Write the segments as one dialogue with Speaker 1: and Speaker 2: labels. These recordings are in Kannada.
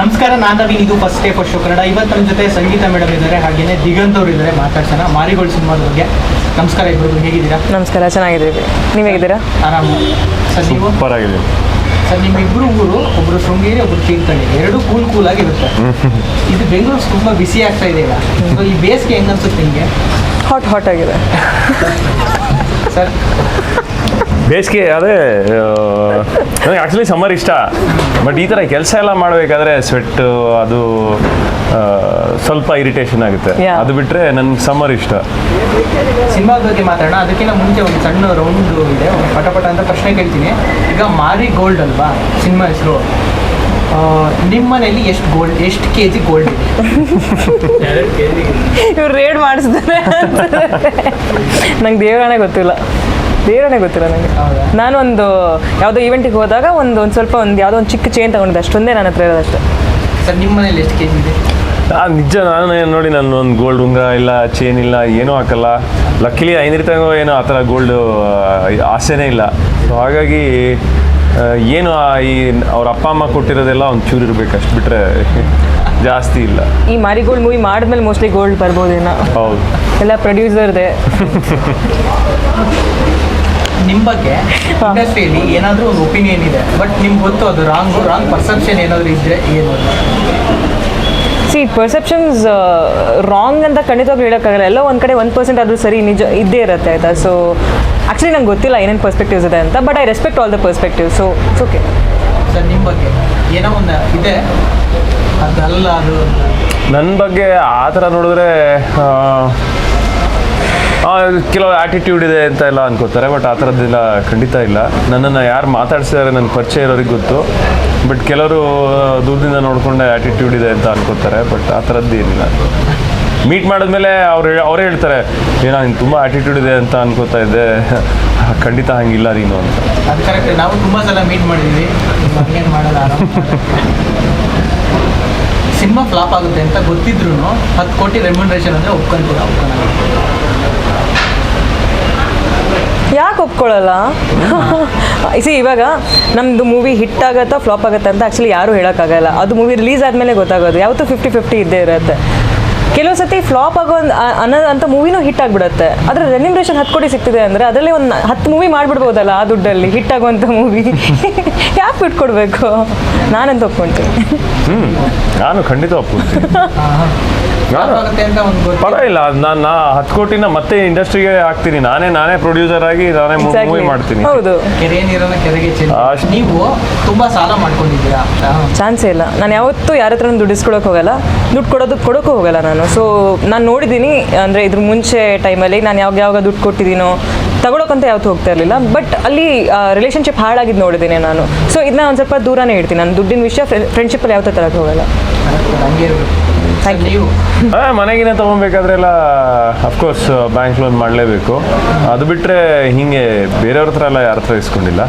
Speaker 1: ನಮಸ್ಕಾರ ನಾನು ನವೀನ್ ಇದು first day first show Kannada. ಇವತ್ತು ನಮ್ಮ ಜೊತೆ ಸಂಗೀತ ಮೇಡಮ್ ಇದ್ದಾರೆ ಹಾಗೇನೆ ದಿಗಂತ್ ಅವರು ಇದ್ದಾರೆ ಮಾತಾಡ್ಸೋಣ. ಮಾರಿಗೋಳ್ ಸಿನಿಮಾದ ಬಗ್ಗೆ. ನಮಸ್ಕಾರ ಇಬ್ಬರು ಹೇಗಿದ್ದೀರಾ?
Speaker 2: ನಮಸ್ಕಾರ ಚೆನ್ನಾಗಿದ್ದೀವಿ. ನೀವು ಹೇಗಿದ್ದೀರಾ?
Speaker 1: ಆರಾಮ. ಸರ್ ನೀವು?
Speaker 3: ಸೂಪರ್ ಸರ್
Speaker 1: ಸರ್ ನಿಮ್ಮಿಬ್ಬರು ಊರು ಒಬ್ರು ಶೃಂಗೇರಿ ಒಬ್ರು ತೀರ್ಥಹಳ್ಳಿ ಎರಡು ಕೂಲ್ ಕೂಲ್ ಆಗಿರುತ್ತೆ. ಇದು ಬೆಂಗಳೂರು ತುಂಬಾ ಬಿಸಿ ಆಗ್ತಾ ಇದೆ ಈಗ. ಸೊ ಈ ಬೇಸಿಗೆ ಹೆಂಗನ್ಸುತ್ತೆ ನಿಮಗೆ?
Speaker 2: ಹಾಟ್ ಹಾಟ್ ಆಗಿದೆ.
Speaker 1: ಸರ್
Speaker 3: ಬೇಸಿಗೆ ಅದೇ ನನಗೆ ಆ್ಯಕ್ಚುಲಿ ಸಮ್ಮರ್ ಇಷ್ಟ. ಬಟ್ ಈ ಥರ ಕೆಲಸ ಎಲ್ಲ ಮಾಡಬೇಕಾದ್ರೆ ಸ್ವೆಟ್ ಅದು ಸ್ವಲ್ಪ ಇರಿಟೇಷನ್ ಆಗುತ್ತೆ. ಅದು ಬಿಟ್ಟರೆ ನನ್ಗೆ ಸಮ್ಮರ್ ಇಷ್ಟ.
Speaker 1: ಸಿನಿಮಾದ ಬಗ್ಗೆ ಮಾತಾಡೋಣ. ಅದಕ್ಕಿಂತ ಮುಂಚೆ ಒಂದು ಸಣ್ಣ ರೌಂಡ್ ಇದೆ. ಒಂದು ಪಟ ಅಂತ ಪ್ರಶ್ನೆ ಕೇಳ್ತೀನಿ. ಈಗ ಮಾರಿ ಗೋಲ್ಡ್ ಅಲ್ವಾ? ಸಿನಿಮಾ ಹೆಸರು. ನಿಮ್ಮ ಮನೆಯಲ್ಲಿ ಎಷ್ಟು ಗೋಲ್ಡ್ ಎಷ್ಟು ಕೆ ಜಿ ಗೋಲ್ಡ್
Speaker 2: ಇವ್ರು ರೇಡ್ ಮಾಡಿಸಿದ್ರೆ ನಂಗೆ ದೇವರಾಣೆ ಗೊತ್ತಿಲ್ಲ. ದೇವರಾಣೆ ಗೊತ್ತಿಲ್ಲ ನನಗೆ? ನಾನು ಒಂದು ಯಾವುದೋ ಈವೆಂಟಿಗೆ ಹೋದಾಗ ಒಂದು ಒಂದು ಸ್ವಲ್ಪ ಒಂದು ಯಾವುದೋ ಒಂದು ಚಿಕ್ಕ ಚೇನ್ ತಗೊಂಡಿದ್ದೆ. ಅಷ್ಟೊಂದೇ ನನ್ನ ಹತ್ರ ಇರೋದಷ್ಟೇ.
Speaker 1: ಸರ್ ನಿಮ್ಮ ಮನೇಲಿ ಎಷ್ಟು ಕೆ ಜಿ ಇದೆ?
Speaker 3: ಆ, ನಿಜ ನಾನು ನೋಡಿ ನಾನು ಒಂದು ಗೋಲ್ಡ್ ಉಂಗ್ರ ಇಲ್ಲ ಚೇನ್ ಇಲ್ಲ ಏನೂ ಹಾಕಲ್ಲ. ಲಕ್ಕಿಲಿ ಐನರಿತಾಗೋ ಏನೋ ಆ ಥರ ಗೋಲ್ಡ್ ಆಸೆನೇ ಇಲ್ಲ. ಸೊ ಹಾಗಾಗಿ ಏನು ಆ ಈ ಅವ್ರ ಅಪ್ಪ ಅಮ್ಮ ಕೊಟ್ಟಿರೋದೆಲ್ಲ ಒಂದು ಚೂರು ಇರಬೇಕು. ಅಷ್ಟು ಬಿಟ್ಟರೆ ಜಾಸ್ತಿ ಇಲ್ಲ.
Speaker 2: ಈ ಮಾರಿಗೋಲ್ಡ್ ಮೂವಿ ಮಾಡಿದ್ಮೇಲೆ ಮೋಸ್ಟ್ಲಿ ಗೋಲ್ಡ್ ಬರ್ಬೋದೇನೋ
Speaker 3: ಹೌದು.
Speaker 2: ಎಲ್ಲ ಪ್ರೊಡ್ಯೂಸರ್ದೆ
Speaker 1: ನಿಮ್ಮ ಬಗ್ಗೆ ಇಂಡಸ್ಟ್ರಿಯಲ್ಲಿ ಏನಾದರೂ ಒಂದು ಒಪಿನಿಯನ್ ಇದೆ ಬಟ್ ನಿಮ್ಗೆ ಗೊತ್ತು ಅದು ರಾಂಗ್ ರಾಂಗ್ ಪರ್ಸೆಪ್ಷನ್ ಏನಾದರೂ ಇದ್ರೆ ಏನು ಅಂತ.
Speaker 2: ಸಿ ಪರ್ಸೆಪ್ಷನ್ಸ್ ರಾಂಗ್ ಅಂತ ಖಂಡಿತವಾಗ್ಲೂ ಹೇಳೋಕ್ಕಾಗಲ್ಲ. ಎಲ್ಲ ಒಂದು ಕಡೆ ಒಂದು ಪರ್ಸೆಂಟ್ ಆದರೂ ಸರಿ ನಿಜ ಇದ್ದೇ ಇರುತ್ತೆ ಆಯಿತಾ? ಸೊ ಆ್ಯಕ್ಚುಲಿ ನಂಗೆ ಗೊತ್ತಿಲ್ಲ ಏನೇನು ಪರ್ಸ್ಪೆಕ್ಟಿವ್ಸ್ ಇದೆ ಅಂತ but I respect all the perspective so it's okay
Speaker 1: sir ನಿಮ್ಮ ಬಗ್ಗೆ ಏನೋ ಒಂದು ಇದೆ? ಅದಲ್ಲ ಅದು
Speaker 3: ನನ್ನ ಬಗ್ಗೆ ಆ ಥರ ನೋಡಿದ್ರೆ ಕೆಲವು ಆಟಿಟ್ಯೂಡ್ ಇದೆ ಅಂತ ಎಲ್ಲ ಅನ್ಕೋತಾರೆ ಬಟ್ ಆ ಥರದ್ದೆಲ್ಲ ಖಂಡಿತ ಇಲ್ಲ. ನನ್ನನ್ನು ಯಾರು ಮಾತಾಡ್ಸಿದ್ದಾರೆ ನನ್ನ ಪರಿಚಯ ಇರೋರಿಗೆ ಗೊತ್ತು. ಬಟ್ ಕೆಲವರು ದೂರದಿಂದ ನೋಡಿಕೊಂಡೆ ಆಟಿಟ್ಯೂಡ್ ಇದೆ ಅಂತ ಅನ್ಕೋತಾರೆ ಬಟ್ ಆ ಥರದ್ದು ಏನಿಲ್ಲ. ಮೀಟ್ ಮಾಡಿದ್ಮೇಲೆ ಅವ್ರು ಅವರೇ ಹೇಳ್ತಾರೆ, ಏನೋ ನೀನು ತುಂಬ ಆಟಿಟ್ಯೂಡ್ ಇದೆ ಅಂತ ಅನ್ಕೋತಾ ಇದ್ದೆ. ಖಂಡಿತ ಹಂಗಿಲ್ಲ ನೀನು ಅಂತ.
Speaker 1: ನಾವು ತುಂಬ ಸಲ ಮೀಟ್ ಸಿನಿಮಾ ಫ್ಲಾಪ್ ಆಗುತ್ತೆ ಅಂತ ಗೊತ್ತಿದ್ರು ಹತ್ತು ಕೋಟಿ ರೆಮ್ಯುನರೇಷನ್ ಅಂದರೆ ಒಪ್ಕೊಂತೀರ ಒಪ್ಕೊಳ್ಳಲ್ಲ
Speaker 2: ಯಾಕೆ ಒಪ್ಕೊಳ್ಳಲ್ಲ ಸಿ ಇವಾಗ ನಮ್ದು ಮೂವಿ ಹಿಟ್ ಆಗತ್ತಾ ಫ್ಲಾಪ್ ಆಗುತ್ತಾ ಅಂತ ಆ್ಯಕ್ಚುಲಿ ಯಾರೂ ಹೇಳೋಕ್ಕಾಗಲ್ಲ. ಅದು ಮೂವಿ ರಿಲೀಸ್ ಆದಮೇಲೆ ಗೊತ್ತಾಗೋದು. ಯಾವತ್ತೂ ಫಿಫ್ಟಿ ಫಿಫ್ಟಿ ಇದ್ದೇ ಇರುತ್ತೆ. ಕೆಲವು ಸತಿ ಫ್ಲಾಪ್ ಆಗೋ ಅನ್ನೋ ಅಂತ ಮೂವಿನೂ ಹಿಟ್ ಆಗಿಬಿಡುತ್ತೆ. ಆದರೆ ರೆನ್ಯುಮ್ರೇಷನ್ ಹತ್ತು ಕೋಟಿ ಸಿಗ್ತಿದೆ ಅಂದರೆ ಅದರಲ್ಲಿ ಒಂದು ಹತ್ತು ಮೂವಿ ಮಾಡಿಬಿಡ್ಬೋದಲ್ಲ ಆ ದುಡ್ಡಲ್ಲಿ. ಹಿಟ್ ಆಗುವಂಥ ಮೂವಿ ಯಾಕೆ ಬಿಟ್ಕೊಡ್ಬೇಕು ನಾನಂತ ಒಪ್ಕೊಳ್ತೀನಿ
Speaker 3: ಹ್ಞೂ ನಾನು ಖಂಡಿತ ಒಪ್ಕೊಳ್ತೀನಿ ಪರವಾಗಿಲ್ಲ ನಾನು ನಾ ಹತ್ತು ಕೋಟಿನ ಮತ್ತೆ ಇಂಡಸ್ಟ್ರಿಗೆ ಹಾಕ್ತೀನಿ. ನಾನೇ ನಾನೇ ಪ್ರೊಡ್ಯೂಸರ್ ಆಗಿ ನಾನೇ ಮೂವಿ ಮಾಡ್ತೀನಿ.
Speaker 2: ಹೌದು.
Speaker 1: ಕೆರೆ ನೀರನ್ನ ಕೆರೆಗೆ ಚೆಲ್ಲಿ ನೀವು ತುಂಬಾ ಸಾಲ ಮಾಡ್ಕೊಂಡಿದ್ದೀರಾ?
Speaker 2: ಚಾನ್ಸೇ ಇಲ್ಲ. ನಾನು ಯಾವತ್ತೂ ಯಾರ ಹತ್ರ ದುಡ್ಡು ಹೋಗಲ್ಲ. ದುಡ್ಡು ಕೊಡೋದು ಕೊಡೋಕ್ಕೂ ಹೋಗಲ್ಲ ನಾನು. ಸೊ ನಾನು ನೋಡಿದ್ದೀನಿ ಅಂದರೆ ಇದ್ರ ಮುಂಚೆ ಟೈಮಲ್ಲಿ ನಾನು ಯಾವಾಗ ಯಾವಾಗ ದುಡ್ಡು ಕೊಟ್ಟಿದ್ದೀನೋ ತಗೊಳಕ್ಕಂತ ಯಾವತ್ತೂ ಹೋಗ್ತಾ ಇರಲಿಲ್ಲ. ಬಟ್ ಅಲ್ಲಿ ರಿಲೇಷನ್ಶಿಪ್ ಹಾಳಾಗಿದ್ದು ನೋಡಿದ್ದೀನಿ ನಾನು. ಸೊ ಇದನ್ನ ಒಂದು ಸ್ವಲ್ಪ ದೂರನೇ ಇಡ್ತೀನಿ. ನಾನು ದುಡ್ಡಿನ ವಿಷಯ ಫ್ರೆಂಡ್ಶಿಪ್ಪಲ್ಲಿ ಯಾವತ್ತೂ ತರಕ್ಕೆ ಹೋಗಲ್ಲ.
Speaker 1: ಹಂಗೆ
Speaker 3: ಯು ಮನೆಗಿನ ತೊಗೊಬೇಕಾದ್ರೆ ಎಲ್ಲ ಅಫ್ಕೋರ್ಸ್ ಬ್ಯಾಂಕ್ ಲೋನ್ ಮಾಡಲೇಬೇಕು. ಅದು ಬಿಟ್ಟರೆ ಹಿಂಗೆ ಬೇರೆಯವ್ರ ಹತ್ರ ಎಲ್ಲ ಯಾರ ಹತ್ರ ಇಸ್ಕೊಂಡಿಲ್ಲ.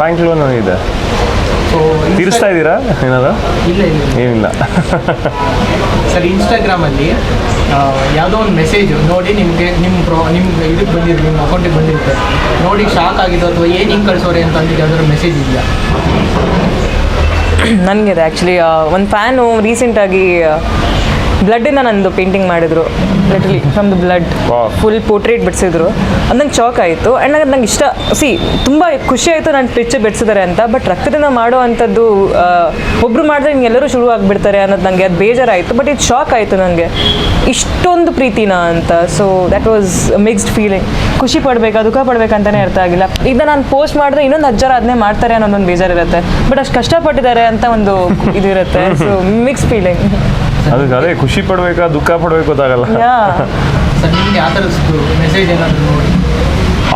Speaker 3: ಬ್ಯಾಂಕ್ ಲೋನ್ ಇದೆ.
Speaker 1: ಸೊ
Speaker 3: ತೀರಿಸ್ತಾ ಇದ್ದೀರಾ? ಏನಾದ್ರು?
Speaker 1: ಇಲ್ಲ ಇಲ್ಲ
Speaker 3: ಏನಿಲ್ಲ.
Speaker 1: ಸರ್ ಇನ್ಸ್ಟಾಗ್ರಾಮಲ್ಲಿ ಯಾವುದೋ ಒಂದು ಮೆಸೇಜ್ ನೋಡಿ ನಿಮಗೆ ನಿಮ್ಮ ಪ್ರೊ ನಿಮ್ಗೆ ಇದಕ್ಕೆ ಬಂದಿರುತ್ತೆ ನಿಮ್ಮ ಅಕೌಂಟಿಗೆ ಬಂದಿರುತ್ತೆ. ನೋಡಿ ಶಾಕ್ ಆಗಿದ್ದು ಅಥವಾ ಏನು ಹಿಂಗೆ ಕಳ್ಸೋರೆ ಅಂತ ಅಂದಿದ್ದು ಯಾವುದಾದ್ರು ಮೆಸೇಜ್ ಇದೆಯಾ?
Speaker 2: ನನಗಿದೆ ಆ್ಯಕ್ಚುಲಿ ಒಂದು ಫ್ಯಾನು ರೀಸೆಂಟಾಗಿ ಬ್ಲಡ್ಡಿಂದ ನಂದು ಪೇಂಟಿಂಗ್ ಮಾಡಿದ್ರು. Literally from the blood full portrait ಬಿಡಿಸಿದ್ರು. ಅದು ನಂಗೆ ಶಾಕ್ ಆಯಿತು. ಆ್ಯಂಡ್ ನಂಗೆ ನಂಗೆ ಇಷ್ಟ ಸಿ ತುಂಬ ಖುಷಿ ಆಯಿತು ನನ್ನ ಪಿಕ್ಚರ್ ಬಿಡಿಸಿದ್ದಾರೆ ಅಂತ ಬಟ್ ರಕ್ತದಿಂದ ಮಾಡೋ ಅಂಥದ್ದು ಒಬ್ಬರು ಮಾಡಿದ್ರೆ ಹಿಂಗೆ ಎಲ್ಲರೂ ಶುರು ಆಗಿಬಿಡ್ತಾರೆ ಅನ್ನೋದು ನನಗೆ ಅದು ಬೇಜಾರಾಯಿತು. ಬಟ್ ಇದು ಶಾಕ್ ಆಯಿತು ನನಗೆ ಇಷ್ಟೊಂದು ಪ್ರೀತಿನ ಅಂತ. So that was mixed feeling ಖುಷಿ ಪಡಬೇಕಾ ದುಃಖ ಪಡ್ಬೇಕಂತಾನೆ ಅರ್ಥ ಆಗಿಲ್ಲ. ಈಗ ನಾನು ಪೋಸ್ಟ್ ಮಾಡಿದ್ರೆ ಇನ್ನೊಂದು ಅಜ್ಜರ ಅದನ್ನೇ ಮಾಡ್ತಾರೆ ಅನ್ನೋದೊಂದು ಬೇಜಾರಿರುತ್ತೆ. ಬಟ್ ಅಷ್ಟು ಕಷ್ಟಪಟ್ಟಿದ್ದಾರೆ ಅಂತ ಒಂದು ಇದಿರುತ್ತೆ ಸೊ ಮಿಕ್ಸ್ ಫೀಲಿಂಗ್
Speaker 3: ಅದಕ್ಕೆ ಅದೇ ಖುಷಿ ಪಡ್ಬೇಕಾ ದುಃಖ ಪಡ್ಬೇಕು ಗೊತ್ತಾಗಲ್ಲ.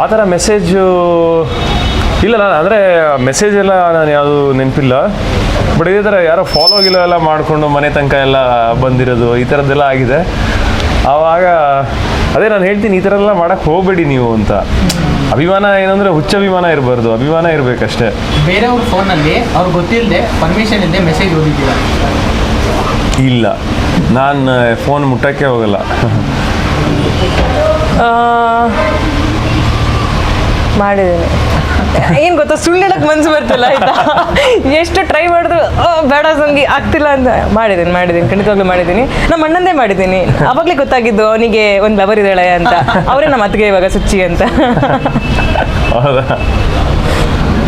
Speaker 3: ಆ ಥರ ಮೆಸೇಜು ಇಲ್ಲ ನಾನು ಅಂದರೆ ಮೆಸೇಜ್ ಎಲ್ಲ ನಾನು ಯಾವುದು ನೆನಪಿಲ್ಲ. ಬಟ್ ಇದೇ ಥರ ಯಾರೋ ಫಾಲೋ ಗಿಲೋ ಎಲ್ಲ ಮಾಡಿಕೊಂಡು ಮನೆ ತನಕ ಎಲ್ಲ ಬಂದಿರೋದು ಈ ಥರದ್ದೆಲ್ಲ ಆಗಿದೆ. ಆವಾಗ ಅದೇ ನಾನು ಹೇಳ್ತೀನಿ ಈ ಥರ ಎಲ್ಲ ಮಾಡೋಕ್ಕೆ ಹೋಗಬೇಡಿ ನೀವು ಅಂತ. ಅಭಿಮಾನ ಏನಂದ್ರೆ ಹುಚ್ಚ ಅಭಿಮಾನ ಇರಬಾರ್ದು ಅಭಿಮಾನ ಇರಬೇಕಷ್ಟೇ.
Speaker 1: ಬೇರೆಯವ್ರ ಫೋನಲ್ಲಿ ಅವ್ರಿಗೆ ಗೊತ್ತಿಲ್ಲದೆ ಪರ್ಮಿಷನ್ ಇಲ್ಲದೆ ಮೆಸೇಜ್ ಓದಿದ್ದೀರಾ?
Speaker 3: ಇಲ್ಲ. ನಾನು ಫೋನ್ ಮುಟ್ಟಕ್ಕೆ ಹೋಗಲ್ಲ.
Speaker 2: ಮಾಡಿದ್ದೀನಿ. ಏನು ಗೊತ್ತಾ ಸುಳ್ಳು ಹೇಳಕ್ ಮನ್ಸು ಬರ್ತಿಲ್ಲ ಆಯ್ತಾ? ಎಷ್ಟು ಟ್ರೈ ಮಾಡಿದ್ರು "ಆ, ಬೇಡ ಸಂಗಿ ಆಗ್ತಿಲ್ಲ ಅಂತ ಮಾಡಿದ್ದೀನಿ ಮಾಡಿದ್ದೀನಿ ಖಂಡಿತವಾಗ್ಲೂ ಮಾಡಿದ್ದೀನಿ. ನಮ್ಮ ಅಣ್ಣಂದೇ ಮಾಡಿದ್ದೀನಿ. ಅವಾಗಲೇ ಗೊತ್ತಾಗಿದ್ದು ಅವನಿಗೆ ಒಂದು ಲವರ್ ಇದ್ದಾಳೆ ಅಂತ. ಅವರೇ ನಮ್ಮ ಅತ್ತಿಗೆ ಇವಾಗ ಸುಚ್ಚಿ ಅಂತ.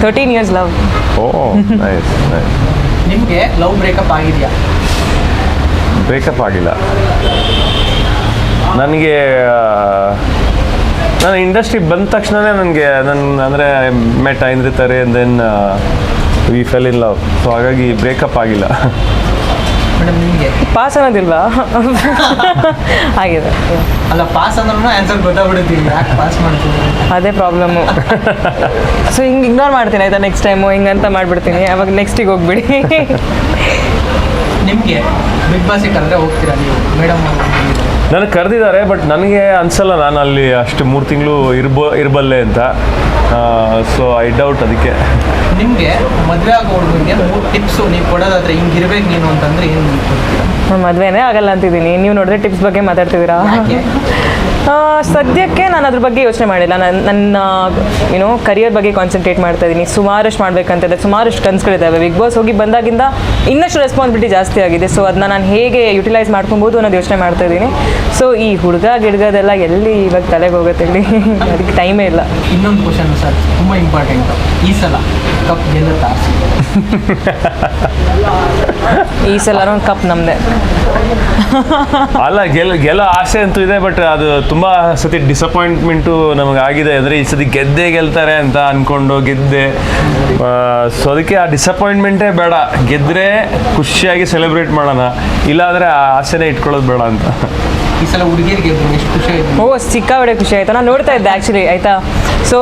Speaker 2: Thirteen years love
Speaker 3: oh nice nice
Speaker 1: ನಿಮಗೆ ಲವ್ ಬ್ರೇಕಪ್ ಆಗಿದೆಯಾ?
Speaker 3: ಬ್ರೇಕಪ್ ಆಗಿಲ್ಲ. ನನಗೆ ನಾನು ಇಂಡಸ್ಟ್ರಿ ಬಂದ ತಕ್ಷಣವೇ ನನಗೆ ನನ್ನ ಅಂದರೆ met ಐಂದ್ರಿತಾರೆ then we fell in love so ಹಾಗಾಗಿ ಬ್ರೇಕಪ್ ಆಗಿಲ್ಲ.
Speaker 2: ಪಾಸ್ ಅನ್ನೋದಿಲ್ವಾ ಆಗಿದೆ.
Speaker 1: ಅಲ್ಲ ಪಾಸ್ ಅಂದ್ರೂ ಆನ್ಸರ್ ಗೊತ್ತಾಗ್ಬಿಡುತ್ತೀವಿ ಯಾಕೆ ಪಾಸ್ ಮಾಡ್ತೀನಿ
Speaker 2: ಅದೇ ಪ್ರಾಬ್ಲಮ್ಮು ಸೊ ಹಿಂಗೆ ಇಗ್ನೋರ್ ಮಾಡ್ತೀನಿ ಆಯಿತಾ? ನೆಕ್ಸ್ಟ್ ಟೈಮು ಹಿಂಗಂತ ಮಾಡಿಬಿಡ್ತೀನಿ. ಅವಾಗ ನೆಕ್ಸ್ಟಿಗೆ ಹೋಗ್ಬಿಡಿ.
Speaker 1: ನಿಮಗೆ ಬಿಗ್ ಬಾಸಿಗೆ ಕರೆದ್ರೆ ಹೋಗ್ತೀರಾ ನೀವು? ಮೇಡಮ್
Speaker 3: ನನಗೆ ಕರೆದಿದ್ದಾರೆ ಬಟ್ ನನಗೆ ಅನ್ಸಲ್ಲ ನಾನು ಅಲ್ಲಿ ಅಷ್ಟು ಮೂರು ತಿಂಗಳು ಇರ್ಬೋ ಇರಬಲ್ಲೆ ಅಂತ. ಸೊ ಐ ಡೌಟ್ ಅದಕ್ಕೆ.
Speaker 1: ನಿಮಗೆ ಮದುವೆ ಆಗೋ ಹುಡುಗನಿಗೆ ಮೂರು ಟಿಪ್ಸು ನೀವು ಕೊಡೋದಾದ್ರೆ ಇರಬೇಕು ನೀನು ಅಂತಂದ್ರೆ ಏನು
Speaker 2: ನಾನು ಮದುವೆನೇ ಆಗಲ್ಲ ಅಂತಿದ್ದೀನಿ. ನೀವು ನೋಡಿದ್ರೆ ಟಿಪ್ಸ್ ಬಗ್ಗೆ ಮಾತಾಡ್ತಿದ್ದೀರಾ? ಸದ್ಯಕ್ಕೆ ನಾನು ಅದ್ರ ಬಗ್ಗೆ ಯೋಚನೆ ಮಾಡಿಲ್ಲ. ನಾನು ನನ್ನ ಏನೋ ಕರಿಯರ್ ಬಗ್ಗೆ ಕಾನ್ಸಂಟ್ರೇಟ್ ಮಾಡ್ತಾ ಇದ್ದೀನಿ ಸುಮಾರಷ್ಟು ಮಾಡ್ಬೇಕಂತಿದೆ. ಸುಮಾರಷ್ಟು ಕನ್ಸ್ಗಳಿದ್ದಾವೆ ಬಿಗ್ ಬಾಸ್ ಹೋಗಿ ಬಂದಾಗಿಂದ ಇನ್ನಷ್ಟು ರೆಸ್ಪಾನ್ಸಿಬಿಲಿಟಿ ಜಾಸ್ತಿ ಆಗಿದೆ. ಸೊ ಅದನ್ನ ನಾನು ಹೇಗೆ ಯುಟಿಲೈಸ್ ಮಾಡ್ಕೊಬೋದು ಅನ್ನೋದು ಯೋಚನೆ ಮಾಡ್ತಾ ಇದ್ದೀನಿ ಸೊ ಈ ಹುಡುಗ ಗಿಡ್ಗದೆಲ್ಲ ಎಲ್ಲಿ ಇವಾಗ ತಲೆಗೆ ಹೋಗುತ್ತೆ ಇಲ್ಲಿ ಅದಕ್ಕೆ ಟೈಮೇ ಇಲ್ಲ.
Speaker 1: ಇನ್ನೊಂದು ಕ್ವಶನ್ ಸರ್. ತುಂಬ ಇಂಪಾರ್ಟೆಂಟ್ ಈ ಸಲ ಕಪ್ ಗೆಲ್ಲುತ್ತಾ?
Speaker 2: ಈ ಸಲ ಕಪ್ ನಮ್ದೆ.
Speaker 3: ಅಲ್ಲ, ಗೆಲ್, ಗೆಲ್ಲೋ ಆಸೆ ಅಂತೂ ಇದೆ ಬಟ್ ಅದು ತುಂಬಾ ಸತಿ ಡಿಸಪಾಯಿಂಟ್ಮೆಂಟು ನಮಗೆ ಆಗಿದೆ ಅಂದರೆ ಈ ಸತಿ ಗೆದ್ದೇ ಗೆಲ್ತಾರೆ ಅಂತ ಅನ್ಕೊಂಡು ಗೆದ್ದೆ. ಸೊ ಅದಕ್ಕೆ ಆ ಡಿಸಪಾಯಿಂಟ್ಮೆಂಟೇ ಬೇಡ. ಗೆದ್ದರೆ ಖುಷಿಯಾಗಿ ಸೆಲೆಬ್ರೇಟ್ ಮಾಡೋಣ. ಇಲ್ಲಾಂದರೆ ಆ ಆಸೆನೇ ಇಟ್ಕೊಳ್ಳೋದು ಬೇಡ ಅಂತ.
Speaker 1: ಈ ಸಲ ಹುಡುಗಿಯರಿಗೆ ಎಷ್ಟು ಖುಷಿ ಆಯ್ತು.
Speaker 2: ಓ ಸಿಕ್ಕಾಬಡೆ ಖುಷಿ ಆಯ್ತಾ. ನಾನು ನೋಡ್ತಾ ಇದ್ದೆ ಆ್ಯಕ್ಚುಲಿ ಆಯಿತಾ? ಸೊ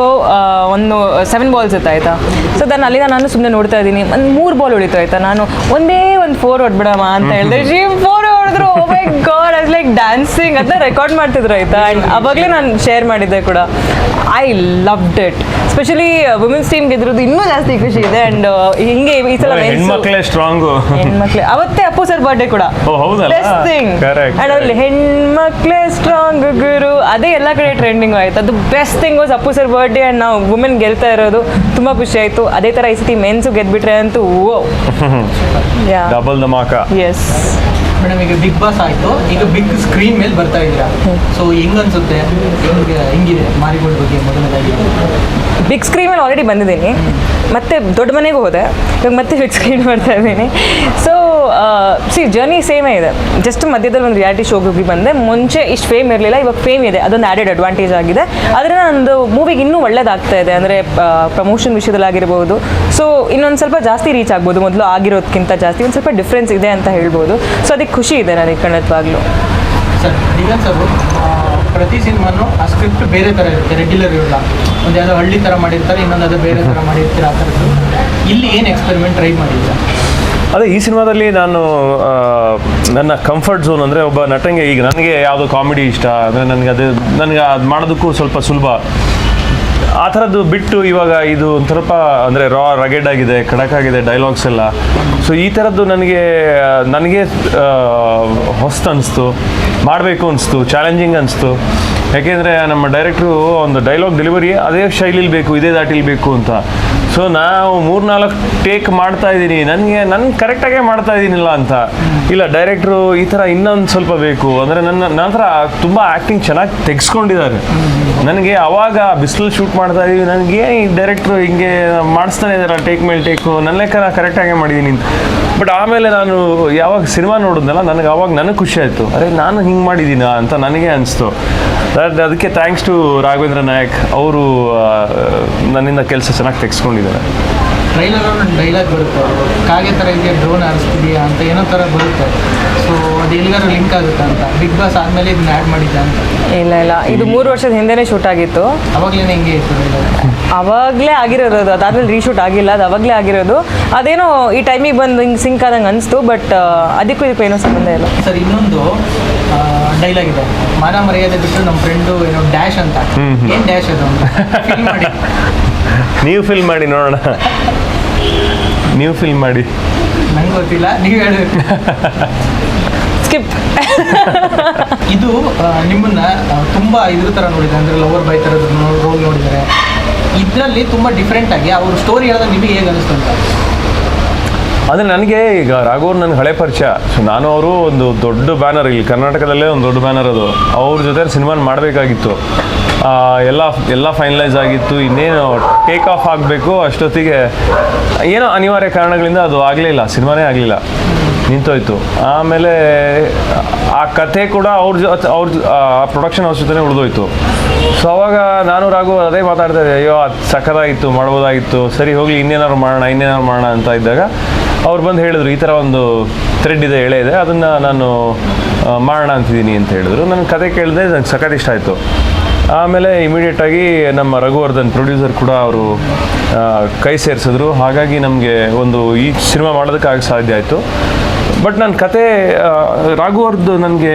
Speaker 2: ಒಂದು ಸೆವೆನ್ ಬಾಲ್ಸ್ ಇತ್ತು ಆಯ್ತಾ? ಸೊ ನಾನು ಅಲ್ಲಿಂದ ನಾನು ಸುಮ್ಮನೆ ನೋಡ್ತಾ ಇದ್ದೀನಿ. ಒಂದು ಮೂರು ಬಾಲ್ ಉಳಿತು ಆಯ್ತಾ? ನಾನು ಒಂದೇ ಒಂದು ಫೋರ್ ಹೊಡ್ಬಿಡಮ್ಮ ಅಂತ ಹೇಳಿದೆ. ಜಿ ಫೋರ್ ಹೊಡೆದ್ರು. ಓ my god us like dancing ಅದನ್ನ ರೆಕಾರ್ಡ್ ಮಾಡ್ತಿದ್ರು ಆಯ್ತಾ? ಆ್ಯಂಡ್ ಅವಾಗಲೇ ನಾನು ಶೇರ್ ಮಾಡಿದ್ದೆ ಕೂಡ. I loved it specially women's team ಗೆದ್ರದ್ದು ಇನ್ನೂ ಜಾಸ್ತಿ ಖುಷಿ ಇದೆ. ಆ್ಯಂಡ್ ಹಿಂಗೆ ಈ ಸಲ
Speaker 3: ಹೆಣ್ಮಕ್ಳೇ ಸ್ಟ್ರಾಂಗು
Speaker 2: ಹೆಣ್ಮಕ್ಳೆ. ಅವತ್ತೇ ಅಪ್ಪು ಸರ್ ಬರ್ಡೇ ಕೂಡ.
Speaker 3: ಓ, ಹೌದಲ್ಲ?
Speaker 2: ಬೆಸ್ಟ್ ಥಿಂಗ್ ಅಂಡ್ ಅಲ್ಲಿ ಹೆಣ್ಮಕ್ಳೇ ಸ್ಟ್ರಾಂಗ್ ಗುರು. ಅದೇ ಎಲ್ಲ ಕಡೆ ಟ್ರೆಂಡಿಂಗ್ ಆಯ್ತು. ಅದು best thing was Appu sir birthday and ನಾವು ವುಮೆನ್ ಗೆಲ್ತಾ ಇರೋದು ತುಂಬಾ ಖುಷಿ ಆಯ್ತು. ಅದೇ ತರ ಈ ಸತಿ ಮೆನ್ಸು ಗೆದ್ಬಿಟ್ರೆ ಅಂತೂ ಓ yeah
Speaker 3: double dhamaka.
Speaker 2: Yes
Speaker 1: madam ಈಗ ಬಿಗ್ ಬಾಸ್ ಆಯ್ತು. ಈಗ ಬಿಗ್ ಸ್ಕ್ರೀನ್ ಮೇಲೆ ಬರ್ತಾ ಇದ್ದೀರಾ? ಸೊ ಹೆಂಗ್ ಅನ್ಸುತ್ತೆ ಹೆಂಗೆ ಹೆಂಗಿದೆ ಮಾರಿಗೋಲ್ಡ್ ಬಗ್ಗೆ ಮೊದಲನೇದಾಗಿ?
Speaker 2: ಬಿಗ್ ಸ್ಕ್ರೀನ್ ಮೇಲೆ ಆಲ್ರೆಡಿ ಬಂದಿದ್ದೀನಿ. ಮತ್ತೆ ದೊಡ್ಡ ಮನೆಗೆ ಹೋದೆ. ಇವಾಗ ಮತ್ತೆ ಬಿಗ್ ಸ್ಕ್ರೀನ್ ಮಾಡ್ತಾ ಇದ್ದೀನಿ. ಸೊ ಸಿ ಜರ್ನಿ ಸೇಮೇ ಇದೆ. ಜಸ್ಟ್ ಮಧ್ಯದಲ್ಲಿ ಒಂದು ರಿಯಾಲಿಟಿ ಶೋಗೆ ಹೋಗಿ ಬಂದೆ. ಮುಂಚೆ ಇಷ್ಟು ಫೇಮ್ ಇರಲಿಲ್ಲ ಇವಾಗ ಫೇಮ್ ಇದೆ. ಅದೊಂದು ಆ್ಯಡೆಡ್ ಅಡ್ವಾಂಟೇಜ್ ಆಗಿದೆ. ಅದರಿಂದ ನಂದು ಮೂವಿಗೆ ಇನ್ನೂ ಒಳ್ಳೇದಾಗ್ತಾ ಇದೆ. ಅಂದರೆ ಪ್ರಮೋಷನ್ ವಿಷಯದಲ್ಲಾಗಿರ್ಬೋದು ಸೊ ಇನ್ನೊಂದು ಸ್ವಲ್ಪ ಜಾಸ್ತಿ ರೀಚ್ ಆಗ್ಬೋದು. ಮೊದಲು ಆಗಿರೋದಕ್ಕಿಂತ ಜಾಸ್ತಿ. ಒಂದು ಸ್ವಲ್ಪ ಡಿಫ್ರೆನ್ಸ್ ಇದೆ ಅಂತ ಹೇಳ್ಬೋದು. ಸೊ ಅದಕ್ಕೆ ಖುಷಿ ಇದೆ ನನಗೆ ಖಂಡಿತವಾಗ್ಲೂ
Speaker 1: ಸರ್ ಈಗ ಸರ್ ಪ್ರತಿ ಸಿನಿಮಾನು ಆ ಸ್ಕ್ರಿಪ್ಟ್ ಬೇರೆ ಥರ ಇರುತ್ತೆ ರೆಗ್ಯುಲರ್ ಇರಲ್ಲ. ಒಂದು ಯಾವುದೋ ಹಳ್ಳಿ ಥರ ಮಾಡಿರ್ತಾರೆ ಇನ್ನೊಂದು ಅದು ಬೇರೆ ಥರ ಮಾಡಿರ್ತೀರ ಆ ಥರದ್ದು. ಇಲ್ಲಿ ಏನು ಎಕ್ಸ್ಪೆರಿಮೆಂಟ್ ಟ್ರೈ ಮಾಡಿದ್ದೀರಾ?
Speaker 3: ಅದೇ ಈ ಸಿನಿಮಾದಲ್ಲಿ ನಾನು ನನ್ನ ಕಂಫರ್ಟ್ ಝೋನ್ ಅಂದರೆ ಒಬ್ಬ ನಟಂಗೆ ಈಗ ನನಗೆ ಯಾವುದೋ ಕಾಮಿಡಿ ಇಷ್ಟ ಅಂದರೆ ನನಗೆ ಅದು ನನಗೆ ಅದು ಮಾಡೋದಕ್ಕೂ ಸ್ವಲ್ಪ ಸುಲಭ. ಆ ಥರದ್ದು ಬಿಟ್ಟು ಇವಾಗ ಇದು ಸ್ವಲ್ಪ ಅಂದರೆ ರಾ ರಗೆಡ್ ಆಗಿದೆ ಖಡಕ್ ಆಗಿದೆ ಡೈಲಾಗ್ಸ್ ಎಲ್ಲ. ಸೊ ಈ ಥರದ್ದು ನನಗೆ ನನಗೆ ಹೊಸ್ತು ಅನಿಸ್ತು, ಮಾಡಬೇಕು ಅನಿಸ್ತು ಚಾಲೆಂಜಿಂಗ್ ಅನಿಸ್ತು. ಯಾಕೆಂದರೆ ನಮ್ಮ ಡೈರೆಕ್ಟ್ರು ಒಂದು ಡೈಲಾಗ್ ಡೆಲಿವರಿ ಅದೇ ಶೈಲಿಲಿ ಬೇಕು, ಇದೇ ದಾಟಿಲಿ ಬೇಕು ಅಂತ. ಸೊ ನಾವು ಮೂರ್ನಾಲ್ಕು ಟೇಕ್ ಮಾಡ್ತಾ ಇದ್ದೀನಿ ನನಗೆ ನನ್ನ ಕರೆಕ್ಟಾಗೇ ಮಾಡ್ತಾ ಇದ್ದೀನಿಲ್ಲ ಅಂತ. ಇಲ್ಲ ಡೈರೆಕ್ಟ್ರು ಈ ಥರ ಇನ್ನೊಂದು ಸ್ವಲ್ಪ ಬೇಕು. ಅಂದರೆ ನನ್ನ ನಂತರ ತುಂಬ ಆ್ಯಕ್ಟಿಂಗ್ ಚೆನ್ನಾಗಿ ತೆಗೆಸ್ಕೊಂಡಿದ್ದಾರೆ. ನನಗೆ ಅವಾಗ ಬಿಸಿಲು ಶೂಟ್ ಮಾಡ್ತಾ ಇದ್ದೀವಿ ನನಗೆ ಈ ಡೈರೆಕ್ಟ್ರು ಹಿಂಗೆ ಮಾಡಿಸ್ತಾನೆ ಇದ್ದಾರೆ ಟೇಕ್ ಮೇಲೆ ಟೇಕು ನನ್ನ ಲೆಕ್ಕ ಕರೆಕ್ಟಾಗೇ ಮಾಡಿದ್ದೀನಿ ಬಟ್ ಆಮೇಲೆ ನಾನು ಯಾವಾಗ ಸಿನಿಮಾ ನೋಡಿದ್ನಲ್ಲ, ನನಗೆ ಅವಾಗ ನನಗೆ ಖುಷಿ ಆಯಿತು. ಅರೆ, ನಾನು ಹಿಂಗೆ ಮಾಡಿದ್ದೀನ ಅಂತ ನನಗೆ ಅನಿಸ್ತು. ಅದ್- ಅದಕ್ಕೆ ಥ್ಯಾಂಕ್ಸ್ ಟು ರಾಘವೇಂದ್ರ ನಾಯಕ್, ಅವರು ನನ್ನಿಂದ ಕೆಲಸ ಚೆನ್ನಾಗಿ ತೆಗೆಸ್ಕೊಂಡಿದ್ದಾರೆ.
Speaker 1: ಟ್ರೈಲರ್ ಒಂದು ಡೈಲಾಗ್ ಬರುತ್ತೆ. ಕಾಗೆ ಥರ ಇದೆಯಾ ಡ್ರೋನ್ ಹಾರಿಸ್ತಿದೆಯಾ ಅಂತ ಏನೋ ಥರ ಬರುತ್ತೆ. ಸೊ ಅದು ಎಲ್ಲಿಗಾರ ಲಿಂಕ್ ಆಗುತ್ತೆ ಅಂತ. ಬಿಗ್ ಬಾಸ್ ಆದಮೇಲೆ ಇದನ್ನ ಆ್ಯಡ್ ಮಾಡಿದ್ದೆ ಅಂತ.
Speaker 2: ಇಲ್ಲ ಇಲ್ಲ. ಇದು ಮೂರು ವರ್ಷದ ಹಿಂದೆನೇ ಶೂಟ್ ಆಗಿತ್ತು.
Speaker 1: ಅವಾಗಲೇ ಹೆಂಗೆ ಇತ್ತು
Speaker 2: ಅವಾಗಲೇ ಆಗಿರೋದು ಅದು ಅದಾದ್ಮೇಲೆ ರೀಶೂಟ್ ಆಗಿಲ್ಲ ಅದು ಅವಾಗಲೇ ಆಗಿರೋದು. ಅದೇನೋ ಈ ಟೈಮಿಗೆ ಬಂದು ಹಿಂಗೆ ಸಿಂಕ್ ಆದಂಗೆ ಅನಿಸ್ತು ಬಟ್ ಅದಕ್ಕೂ ಇದಕ್ಕೂ ಏನೋ ಸಂಬಂಧ ಇಲ್ಲ.
Speaker 1: ಸರ್ ಇನ್ನೊಂದು ಡೈಲಾಗ್ ಇದೆ. ಮಾನ ಮರ್ಯಾದೆ ಬಿಟ್ಟು ನಮ್ಮ ಫ್ರೆಂಡು ಏನೋ ಡ್ಯಾಶ್ ಅಂತ. ಏನು ಡ್ಯಾಶ್ ಅದು? ಅಂತ
Speaker 3: ನೀವು ಫಿಲ್ ಮಾಡಿ ನೋಡೋಣ. ನೀವು ಫಿಲ್ ಮಾಡಿ.
Speaker 1: ನಂಗೆ ಗೊತ್ತಿಲ್ಲ ನೀವು ಹೇಳಿ.
Speaker 2: ಸ್ಕಿಪ್
Speaker 1: ಇದು ನಿಮ್ಮನ್ನ ತುಂಬಾ ಇದ್ರ ತರ ನೋಡಿದ್ದಾರೆ ಅಂದ್ರೆ ಲವರ್ ಬೈ ಥರದ ರೋಲ್ ನೋಡಿದ್ದಾರೆ. ಇದರಲ್ಲಿ ತುಂಬಾ ಡಿಫ್ರೆಂಟ್ ಆಗಿ ಅವ್ರ ಸ್ಟೋರಿ ಹೇಳಿದ್ರೆ ನಿಮಗೆ ಹೇಗೆ ಅನಿಸ್ತು ಅಂತ?
Speaker 3: ಅಂದರೆ ನನಗೆ ಈಗ ರಾಘವ್ ನನ್ನ ಹಳೆ ಪರಿಚಯ. ಸೊ ನಾನು ಅವರು ಒಂದು ದೊಡ್ಡ ಬ್ಯಾನರ್ ಇಲ್ಲಿ ಕರ್ನಾಟಕದಲ್ಲೇ ಒಂದು ದೊಡ್ಡ ಬ್ಯಾನರ್ ಅದು. ಅವ್ರ ಜೊತೆ ಸಿನಿಮಾನ ಮಾಡಬೇಕಾಗಿತ್ತು. ಎಲ್ಲ ಎಲ್ಲ ಫೈನಲೈಸ್ ಆಗಿತ್ತು. ಇನ್ನೇನು ಟೇಕ್ ಆಫ್ ಆಗಬೇಕು ಅಷ್ಟೊತ್ತಿಗೆ ಏನೋ ಅನಿವಾರ್ಯ ಕಾರಣಗಳಿಂದ ಅದು ಆಗಲಿಲ್ಲ, ಸಿನಿಮಾನೇ ಆಗಲಿಲ್ಲ. ನಿಂತೋಯ್ತು. ಆಮೇಲೆ ಆ ಕಥೆ ಕೂಡ ಅವ್ರ ಜೊತೆ ಅವ್ರ ಪ್ರೊಡಕ್ಷನ್ ಹೌಸ್ ಜೊತೆ ಉಳಿದೋಯ್ತು. ಸೊ ಅವಾಗ ನಾನು, ರಾಘು ಅದೇ ಮಾತಾಡ್ತಾ ಇದ್ದೆ, ಅಯ್ಯೋ, ಅದು ಸಖತ್ತಾಗಿತ್ತು ಮಾಡ್ಬೋದಾಗಿತ್ತು. ಸರಿ, ಹೋಗಲಿ, ಇನ್ನೇನಾದ್ರು ಮಾಡೋಣ ಇನ್ನೇನಾದ್ರು ಮಾಡೋಣ ಅಂತ ಇದ್ದಾಗ ಅವ್ರು ಬಂದು ಹೇಳಿದ್ರು, ಈ ಥರ ಒಂದು ಥ್ರೆಡ್ ಇದೆ, ಎಳೆ ಇದೆ, ಅದನ್ನು ನಾನು ಮಾಡೋಣ ಅಂತಿದ್ದೀನಿ ಅಂತ ಹೇಳಿದ್ರು. ನನ್ನ ಕತೆ ಕೇಳಿದೆ, ನಂಗೆ ಸಖತ್ ಇಷ್ಟ ಆಯಿತು. ಆಮೇಲೆ ಇಮಿಡಿಯೇಟಾಗಿ ನಮ್ಮ ರಘುವರ್ಧನ್ ಪ್ರೊಡ್ಯೂಸರ್ ಕೂಡ ಅವರು ಕೈ ಸೇರಿಸಿದ್ರು. ಹಾಗಾಗಿ ನಮಗೆ ಒಂದು ಈ ಸಿನಿಮಾ ಮಾಡೋದಕ್ಕಾಗಿ ಸಾಧ್ಯ ಆಯಿತು. ಬಟ್ ನನ್ನ ಕತೆ ರಾಘುವರ್ದು ನನಗೆ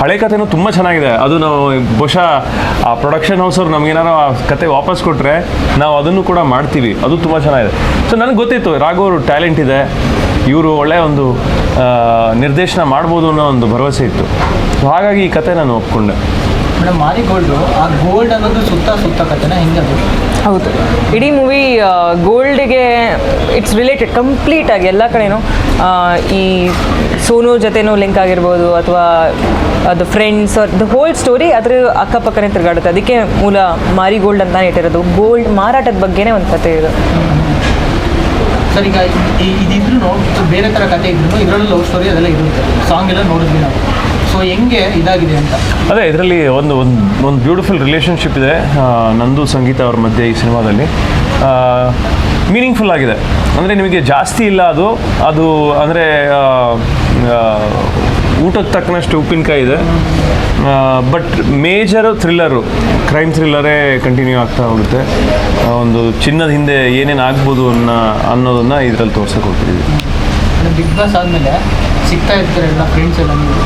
Speaker 3: ಹಳೆ ಕಥೆನೂ ತುಂಬ ಚೆನ್ನಾಗಿದೆ. ಅದು ನಾವು ಬಹುಶಃ ಆ ಪ್ರೊಡಕ್ಷನ್ ಹೌಸವ್ರು ನಮಗೇನಾರು ಆ ಕತೆ ವಾಪಸ್ ಕೊಟ್ಟರೆ ನಾವು ಅದನ್ನು ಕೂಡ ಮಾಡ್ತೀವಿ. ಅದು ತುಂಬ ಚೆನ್ನಾಗಿದೆ. ಸೊ ನನಗೆ ಗೊತ್ತಿತ್ತು ರಾಘವರು ಟ್ಯಾಲೆಂಟ್ ಇದೆ. ಇವರು ಒಳ್ಳೆಯ ಒಂದು ನಿರ್ದೇಶನ ಮಾಡ್ಬೋದು ಅನ್ನೋ ಒಂದು ಭರವಸೆ ಇತ್ತು. ಸೊ ಹಾಗಾಗಿ ಈ ಕತೆ ನಾನು ಒಪ್ಕೊಂಡೆ.
Speaker 1: ಮೇಡಮ್ ಮಾರಿ ಗೋಲ್ಡು ಆ ಗೋಲ್ಡ್ ಅನ್ನೋದು ಸುತ್ತ ಸುತ್ತ ಕಥೆನ ಹೆಂಗದು
Speaker 2: ಹೌದು. ಇಡೀ ಮೂವಿ ಗೋಲ್ಡ್ಗೆ ಇಟ್ಸ್ ರಿಲೇಟೆಡ್ ಕಂಪ್ಲೀಟ್ ಆಗಿ ಎಲ್ಲ ಕಡೆನೂ ಈ ಸೋನು ಜೊತೆನೂ ಲಿಂಕ್ ಆಗಿರ್ಬೋದು ಅಥವಾ ಅದು ಫ್ರೆಂಡ್ಸ್ ದ ಹೋಲ್ ಸ್ಟೋರಿ ಅದ್ರ ಅಕ್ಕಪಕ್ಕನೇ ತಿರುಗಾಡುತ್ತೆ. ಅದಕ್ಕೆ ಮೂಲ ಮಾರಿ ಗೋಲ್ಡ್ ಅಂತಾನೆ ಇಟ್ಟಿರೋದು. ಗೋಲ್ಡ್ ಮಾರಾಟದ ಬಗ್ಗೆನೇ ಒಂದು ಕತೆ ಇದು
Speaker 1: ಸರಿ ಈಗ ಇದಿದ್ರು ಬೇರೆ ಥರ ಕತೆ ಇದ್ರು ಇದರಲ್ಲೂ ಲವ್ ಸ್ಟೋರಿ ಅದೆಲ್ಲ ಇರುತ್ತೆ. ಸಾಂಗ್ ಎಲ್ಲ ನೋಡಿದ್ವಿ ನಾವು. ಸೊ ಹೆಂಗೆ ಇದಾಗಿದೆ ಅಂತ?
Speaker 3: ಅದೇ ಇದರಲ್ಲಿ ಒಂದು ಒಂದು ಒಂದು ಬ್ಯೂಟಿಫುಲ್ ರಿಲೇಷನ್ಶಿಪ್ ಇದೆ ನಂದು ಸಂಗೀತ ಅವ್ರ ಮಧ್ಯೆ ಈ ಸಿನಿಮಾದಲ್ಲಿ. ಮೀನಿಂಗ್ಫುಲ್ ಆಗಿದೆ. ಅಂದರೆ ನಿಮಗೆ ಜಾಸ್ತಿ ಇಲ್ಲ ಅದು ಅದು ಅಂದರೆ ಊಟಕ್ಕೆ ತಕ್ಕನಷ್ಟು ಉಪ್ಪಿನಕಾಯಿ ಇದೆ. ಬಟ್ ಮೇಜರು ಥ್ರಿಲ್ಲರು ಕ್ರೈಮ್ ಥ್ರಿಲ್ಲರೇ ಕಂಟಿನ್ಯೂ ಆಗ್ತಾ ಹೋಗುತ್ತೆ. ಒಂದು ಚಿನ್ನದ ಹಿಂದೆ ಏನೇನು ಆಗ್ಬೋದು ಅನ್ನೋ ಅನ್ನೋದನ್ನು ಇದರಲ್ಲಿ ತೋರ್ಸಕ್ಕೆ ಹೋಗ್ತಿದ್ದೀವಿ
Speaker 1: ಬಿಗ್ ಬಾಸ್ ಆದಮೇಲೆ ಸಿಗ್ತಾ ಇರ್ತಾರೆ ಎಲ್ಲ ಫ್ರೆಂಡ್ಸ್ ಎಲ್ಲ ನೀವು.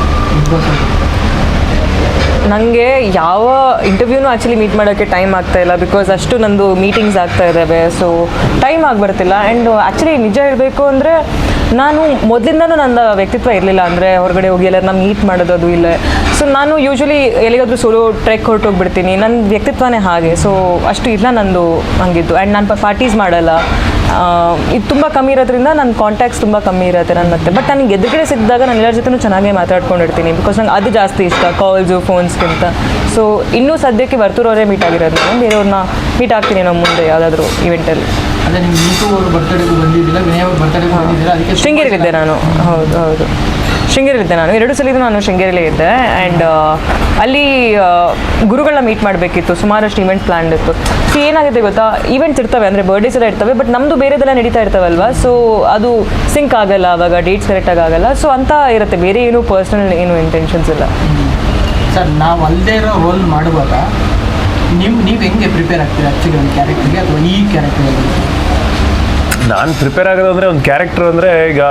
Speaker 2: ನನಗೆ ಯಾವ ಇಂಟರ್ವ್ಯೂನೂ ಆ್ಯಕ್ಚುಲಿ ಮೀಟ್ ಮಾಡೋಕ್ಕೆ ಟೈಮ್ ಆಗ್ತಾ ಇಲ್ಲ ಬಿಕಾಸ್ ಅಷ್ಟು ನಂದು ಮೀಟಿಂಗ್ಸ್ ಆಗ್ತಾ ಇದ್ದಾವೆ. ಸೊ ಟೈಮ್ ಆಗ್ಬರ್ತಿಲ್ಲ. ಆ್ಯಂಡ್ ಆ್ಯಕ್ಚುಲಿ ನಿಜ ಹೇಳಬೇಕು ಅಂದರೆ ನಾನು ಮೊದಲಿಂದನೂ ನನ್ನ ವ್ಯಕ್ತಿತ್ವ ಇರಲಿಲ್ಲ ಅಂದರೆ ಹೊರಗಡೆ ಹೋಗಿ ಎಲ್ಲರನ್ನ ಮೀಟ್ ಮಾಡೋದು ಅದು ಇಲ್ಲ. ಸೊ ನಾನು ಯೂಶ್ವಲಿ ಎಲ್ಲಿಗಾದರೂ ಸೋಲೋ ಟ್ರೆಕ್ ಹೊರಟೋಗ್ಬಿಡ್ತೀನಿ. ನನ್ನ ವ್ಯಕ್ತಿತ್ವನೇ ಹಾಗೆ. ಸೊ ಅಷ್ಟು ಇಲ್ಲ ನಂದು ಹಂಗಿದ್ದು. ಆ್ಯಂಡ್ ನಾನು ಪಾರ್ಟೀಸ್ ಮಾಡಲ್ಲ. ಇದು ತುಂಬ ಕಮ್ಮಿ ಇರೋದ್ರಿಂದ ನನ್ನ ಕಾಂಟ್ಯಾಕ್ಟ್ಸ್ ತುಂಬ ಕಮ್ಮಿ ಇರುತ್ತೆ ನನ್ನ ಮತ್ತೆ ಬಟ್ ನನಗೆ ಎದುರುಗಡೆ ಸಿಕ್ಕಿದಾಗ ನಾನು ಎಲ್ಲರ ಜೊತೆ ಚೆನ್ನಾಗೇ ಮಾತಾಡ್ಕೊಂಡಿರ್ತೀನಿ. ಬಿಕಾಸ್ ನಂಗೆ ಅದು ಜಾಸ್ತಿ ಇಷ್ಟ ಕಾಲ್ಸು ಫೋನ್ಸ್ಗಿಂತ ಸೊ ಇನ್ನೂ ಸದ್ಯಕ್ಕೆ ವರ್ತೂರವರೇ ಮೀಟ್ ಆಗಿರೋದು. ನಾನು ಬೇರೆಯವ್ರನ್ನ ಮೀಟ್ ಆಗ್ತೀನಿ ನಾವು ಮುಂದೆ ಯಾವುದಾದ್ರೂ ಇವೆಂಟಲ್ಲಿ
Speaker 1: ಶೃಂಗೇರಿಗಿದ್ದೆ
Speaker 2: ಶೃಂಗೇರಿಲಿದ್ದೆ ನಾನು. ಹೌದು ಹೌದು. ಶೃಂಗೇರಿಲಿದ್ದೆ ನಾನು. ಎರಡು ಸಲಿದು ನಾನು ಶೃಂಗೇರಿಲೇ ಇದ್ದೆ. ಆ್ಯಂಡ್ ಅಲ್ಲಿ ಗುರುಗಳನ್ನ ಮೀಟ್ ಮಾಡಬೇಕಿತ್ತು. ಸುಮಾರಷ್ಟು ಇವೆಂಟ್ ಪ್ಲ್ಯಾನ್ ಇತ್ತು. ಸೊ ಏನಾಗುತ್ತೆ ಗೊತ್ತಾ? ಇವೆಂಟ್ಸ್ ಇರ್ತವೆ ಅಂದರೆ ಬರ್ಡೇಸ್ ಎಲ್ಲ ಇರ್ತವೆ ಬಟ್ ನಮ್ಮದು ಬೇರೆದೆಲ್ಲ ನಡೀತಾ ಇರ್ತವಲ್ವಾ? ಸೊ ಅದು ಸಿಂಕ್ ಆಗಲ್ಲ ಅವಾಗ ಡೇಟ್ಸ್ ಕರೆಕ್ಟಾಗಿ ಆಗಲ್ಲ. ಸೊ ಅಂತ ಇರುತ್ತೆ. ಬೇರೆ ಏನು ಪರ್ಸ್ನಲ್ ಏನು ಇಂಟೆನ್ಷನ್ಸ್ ಇಲ್ಲ.
Speaker 1: ಸರ್ ನಾವು ಅಲ್ಲದೆ ಇರೋ ರೋಲ್ ಮಾಡುವಾಗ ನೀವು ನೀವು ಹೆಂಗೆ ಪ್ರಿಪೇರ್ ಆಗ್ತೀರಾ ಆ್ಯಕ್ಚುಲಿ ಒಂದು ಕ್ಯಾರೆಕ್ಟರ್ಗೆ ಅಥವಾ ಈ ಕ್ಯಾರೆಕ್ಟರ್ಗೆ
Speaker 3: ನಾನು ಪ್ರಿಪೇರ್ ಆಗೋದು ಅಂದರೆ ಒಂದು ಕ್ಯಾರೆಕ್ಟರ್ ಅಂದರೆ ಈಗ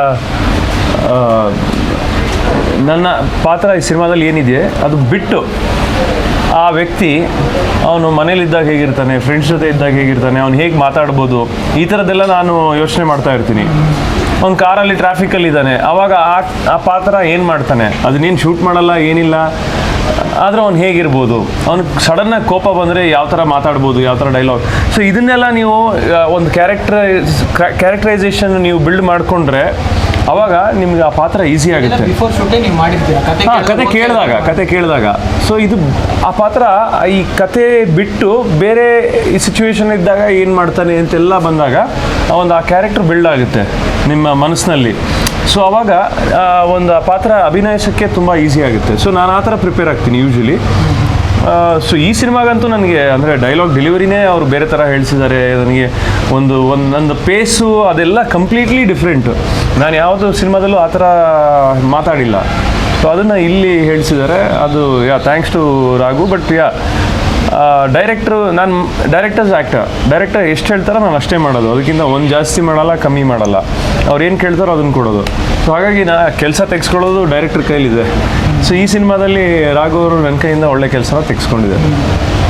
Speaker 3: ನನ್ನ ಪಾತ್ರ ಈ ಸಿನಿಮಾದಲ್ಲಿ ಏನಿದೆ ಅದು ಬಿಟ್ಟು ಆ ವ್ಯಕ್ತಿ ಅವನು ಮನೇಲಿದ್ದಾಗ ಹೇಗಿರ್ತಾನೆ ಫ್ರೆಂಡ್ಸ್ ಜೊತೆ ಇದ್ದಾಗ ಹೇಗಿರ್ತಾನೆ, ಅವ್ನು ಹೇಗೆ ಮಾತಾಡ್ಬೋದು, ಈ ಥರದ್ದೆಲ್ಲ ನಾನು ಯೋಚನೆ ಮಾಡ್ತಾ ಇರ್ತೀನಿ. ಅವ್ನು ಕಾರಲ್ಲಿ ಟ್ರಾಫಿಕಲ್ಲಿ ಇದ್ದಾನೆ, ಅವಾಗ ಆ ಆ ಪಾತ್ರ ಏನು ಮಾಡ್ತಾನೆ? ಅದನ್ನೇನು ಶೂಟ್ ಮಾಡಲ್ಲ, ಏನಿಲ್ಲ, ಆದರೆ ಅವ್ನು ಹೇಗಿರ್ಬೋದು? ಅವ್ನು ಸಡನ್ನಾಗಿ ಕೋಪ ಬಂದರೆ ಯಾವ ಥರ ಮಾತಾಡ್ಬೋದು, ಯಾವ ಥರ ಡೈಲಾಗ್ ಸೊ ಇದನ್ನೆಲ್ಲ ನೀವು ಒಂದು ಕ್ಯಾರೆಕ್ಟರ್ ಕ್ಯಾರೆಕ್ಟರೈಸೇಷನ್ ನೀವು ಬಿಲ್ಡ್ ಮಾಡಿಕೊಂಡ್ರೆ ಅವಾಗ ನಿಮ್ಗೆ ಆ ಪಾತ್ರ ಈಸಿ ಆಗುತ್ತೆ. ಹಾಂ ಕತೆ ಕೇಳಿದಾಗ. ಕತೆ ಕೇಳಿದಾಗ. ಸೊ ಇದು ಆ ಪಾತ್ರ ಈ ಕತೆ ಬಿಟ್ಟು ಬೇರೆ ಈ ಸಿಚುವೇಶನ್ ಇದ್ದಾಗ ಏನು ಮಾಡ್ತಾನೆ ಅಂತೆಲ್ಲ ಬಂದಾಗ ಒಂದು ಆ ಕ್ಯಾರೆಕ್ಟರ್ ಬಿಲ್ಡ್ ಆಗುತ್ತೆ ನಿಮ್ಮ ಮನಸ್ಸಿನಲ್ಲಿ. ಸೊ ಅವಾಗ ಒಂದು ಆ ಪಾತ್ರ ಅಭಿನಯಿಸೋಕ್ಕೆ ತುಂಬ ಈಸಿ ಆಗುತ್ತೆ. ಸೊ ನಾನು ಆ ಥರ ಪ್ರಿಪೇರ್ ಆಗ್ತೀನಿ ಯೂಶ್ವಲಿ ಸೊ ಈ ಸಿನಿಮಾಗಂತೂ ನನಗೆ ಅಂದರೆ ಡೈಲಾಗ್ ಡೆಲಿವರಿನೇ ಅವರು ಬೇರೆ ಥರ ಹೇಳಿಸಿದ್ದಾರೆ. ನನಗೆ ಒಂದು ಒಂದು, ನಂದು ಪೇಸು ಅದೆಲ್ಲ ಕಂಪ್ಲೀಟ್ಲಿ ಡಿಫ್ರೆಂಟು ನಾನು ಯಾವುದು ಸಿನಿಮಾದಲ್ಲೂ ಆ ಥರ ಮಾತಾಡಿಲ್ಲ. ಸೊ ಅದನ್ನು ಇಲ್ಲಿ ಹೇಳಿಸಿದ್ದಾರೆ. ಅದು yeah thanks to Raghu but yeah ಡೈರೆಕ್ಟ್ರು ನಾನು ಡೈರೆಕ್ಟರ್ಸ್ ಆ್ಯಕ್ಟರ್ ಡೈರೆಕ್ಟರ್ ಎಷ್ಟು ಹೇಳ್ತಾರೋ ನಾನು ಅಷ್ಟೇ ಮಾಡೋದು. ಅದಕ್ಕಿಂತ ಒಂದು ಜಾಸ್ತಿ ಮಾಡಲ್ಲ, ಕಮ್ಮಿ ಮಾಡಲ್ಲ. ಅವ್ರು ಏನು ಕೇಳ್ತಾರೋ ಅದನ್ನು ಕೊಡೋದು. ಸೊ ಹಾಗಾಗಿ ನಾ ಕೆಲಸ ತೆಗೆಸ್ಕೊಳ್ಳೋದು ಡೈರೆಕ್ಟರ್ ಕೈಲಿದೆ. ಸೊ ಈ ಸಿನಿಮಾದಲ್ಲಿ ರಾಘು ಅವರು ನನ್ನ ಕೈಯಿಂದ ಒಳ್ಳೆ ಕೆಲಸ ತೆಗೆಸ್ಕೊಂಡಿದ್ದಾರೆ.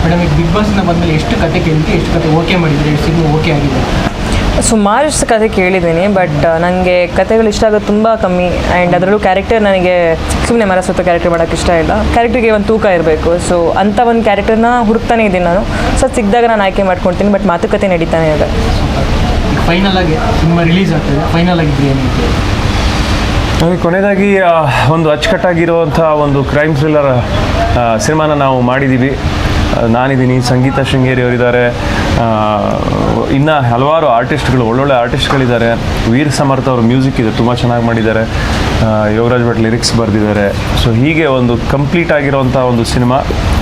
Speaker 1: ಮೇಡಮ್ ಈಗ ಬಿಗ್ ಬಾಸ್ನ ಬಂದಮೇಲೆ ಎಷ್ಟು ಕತೆ ಕೇಳಿದ್ರಿ ಎಷ್ಟು ಕತೆ ಓಕೆ ಮಾಡಿದ್ರೆ ಸಿನಿಮಾ ಓಕೆ ಆಗಿದೆ?
Speaker 2: ಸುಮಾರಷ್ಟು ಕತೆ ಕೇಳಿದ್ದೀನಿ ಬಟ್ ನನಗೆ ಕತೆಗಳು ಇಷ್ಟ ಆಗೋದು ತುಂಬ ಕಮ್ಮಿ ಆ್ಯಂಡ್ ಅದರಲ್ಲೂ ಕ್ಯಾರೆಕ್ಟರ್ ನನಗೆ ಸುಮ್ಮನೆ ಮರ ಸುತ್ತ ಕ್ಯಾರೆಕ್ಟರ್ ಮಾಡೋಕ್ಕೆ ಇಷ್ಟ ಇಲ್ಲ. ಕ್ಯಾರೆಕ್ಟರ್ಗೆ ಒಂದು ತೂಕ ಇರಬೇಕು ಸೊ ಅಂಥ ಒಂದು ಕ್ಯಾರೆಕ್ಟರ್ನ ಹುಡುಕ್ತಾನೆ ಇದ್ದೀನಿ ನಾನು. ಸೊ ಅದ್ ಸಿಕ್ಕಿದಾಗ ನಾನು ಆಯ್ಕೆ ಮಾಡ್ಕೊಳ್ತೀನಿ ಬಟ್ ಮಾತುಕತೆ ನಡೀತಾನೆ ಇದೆ.
Speaker 1: ಫೈನಲ್ ಆಗಿ ಸಿನಿಮಾ ರಿಲೀಸ್ ಆಗ್ತದೆ ಫೈನಲ್
Speaker 3: ಹಾಗೆ ಕೊನೆಯದಾಗಿ ಒಂದು ಅಚ್ಚುಕಟ್ಟಾಗಿರುವಂಥ ಒಂದು ಕ್ರೈಮ್ ಥ್ರಿಲ್ಲರ್ ಸಿನಿಮಾನ ನಾವು ಮಾಡಿದ್ದೀವಿ ನಾನಿದ್ದೀನಿ. ಸಂಗೀತ ಶೃಂಗೇರಿ ಅವರಿದ್ದಾರೆ ಇನ್ನು ಹಲವಾರು ಆರ್ಟಿಸ್ಟ್ಗಳು, ಒಳ್ಳೊಳ್ಳೆ ಆರ್ಟಿಸ್ಟ್ಗಳಿದ್ದಾರೆ. ವೀರ್ ಸಮರ್ಥ ಅವರು ಮ್ಯೂಸಿಕ್ ಇದೆ, ತುಂಬ ಚೆನ್ನಾಗಿ ಮಾಡಿದ್ದಾರೆ. ಯೋಗರಾಜ್ ಭಟ್ ಲಿರಿಕ್ಸ್ ಬರೆದಿದ್ದಾರೆ. ಸೊ ಹೀಗೆ ಒಂದು ಕಂಪ್ಲೀಟ್ ಆಗಿರೋವಂಥ ಒಂದು ಸಿನಿಮಾ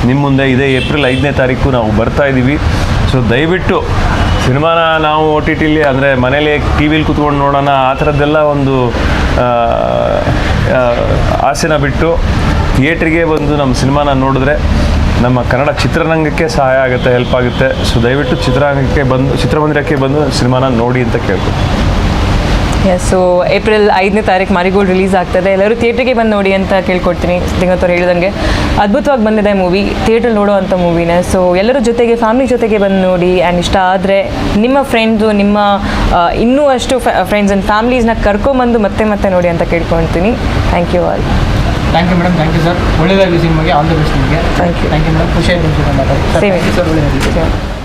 Speaker 3: ನಿಮ್ಮ ಮುಂದೆ ಇದೇ. ಏಪ್ರಿಲ್ ಐದನೇ ತಾರೀಕು ನಾವು ಬರ್ತಾ ಇದ್ದೀವಿ ಸೊ ದಯವಿಟ್ಟು ಸಿನಿಮಾನ ನಾವು ಒ ಟಿ ಟಿಲಿ ಅಂದರೆ ಮನೇಲಿ ಟಿ ವಿಲಿ ಕೂತ್ಕೊಂಡು ನೋಡೋಣ, ಆ ಥರದ್ದೆಲ್ಲ ಒಂದು ಆಸೆನ ಬಿಟ್ಟು ಥಿಯೇಟ್ರಿಗೆ ಬಂದು ನಮ್ಮ ಸಿನಿಮಾನ ನೋಡಿದ್ರೆ ನಮ್ಮ ಕನ್ನಡ ಚಿತ್ರರಂಗಕ್ಕೆ ಸಹಾಯ ಆಗುತ್ತೆ ಹೆಲ್ಪ್ ಆಗುತ್ತೆ. ಸೊ ದಯವಿಟ್ಟು ಚಿತ್ರರಂಗಕ್ಕೆ ಬಂದು, ಚಿತ್ರಮಂದಿರಕ್ಕೆ ಬಂದು ಸಿನಿಮಾನ ನೋಡಿ ಅಂತ ಕೇಳ್ತೀನಿ
Speaker 2: ಎಸ್ ಸೊ ಏಪ್ರಿಲ್ ಐದನೇ ತಾರೀಕು ಮಾರಿಗೋಲ್ಡ್ ರಿಲೀಸ್ ಆಗ್ತದೆ. ಎಲ್ಲರೂ ಥಿಯೇಟ್ರಿಗೆ ಬಂದು ನೋಡಿ ಅಂತ ಕೇಳ್ಕೊಡ್ತೀನಿ ತಿಂಗತ್ತವ್ರು ಹೇಳಿದಂಗೆ. ಅದ್ಭುತವಾಗಿ ಬಂದಿದೆ ಮೂವಿ ಥಿಯೇಟ್ರಲ್ಲಿ ನೋಡೋ ಮೂವಿನ ಮೂವಿನೇ ಸೊ ಎಲ್ಲರ ಜೊತೆಗೆ ಫ್ಯಾಮಿಲಿ ಜೊತೆಗೆ ಬಂದು ನೋಡಿ ಆ್ಯಂಡ್ ಇಷ್ಟ ಆದರೆ ನಿಮ್ಮ ಫ್ರೆಂಡ್ಸು ನಿಮ್ಮ ಇನ್ನೂ ಅಷ್ಟು ಫ್ರೆಂಡ್ಸ್ ಆ್ಯಂಡ್ ಫ್ಯಾಮ್ಲೀಸ್ನ ಕರ್ಕೊಂಬಂದು ಮತ್ತೆ ಮತ್ತೆ ನೋಡಿ ಅಂತ ಕೇಳ್ಕೊತೀನಿ thank you all
Speaker 1: thank you madam thank you sir ಒಳ್ಳೆಯದಾಗಲಿ ಸಿನಿಮಾಗೆ. ಆಲ್ ದ ಬೆಸ್ಟ್ ನಿಮಗೆ.
Speaker 2: Thank you
Speaker 1: thank you madam ಖುಷಿಯಾಗಿ ಮಾತಾಡಿ. ಸರ್ ಒಳ್ಳೆಯದಾಗಲಿ
Speaker 2: Yeah.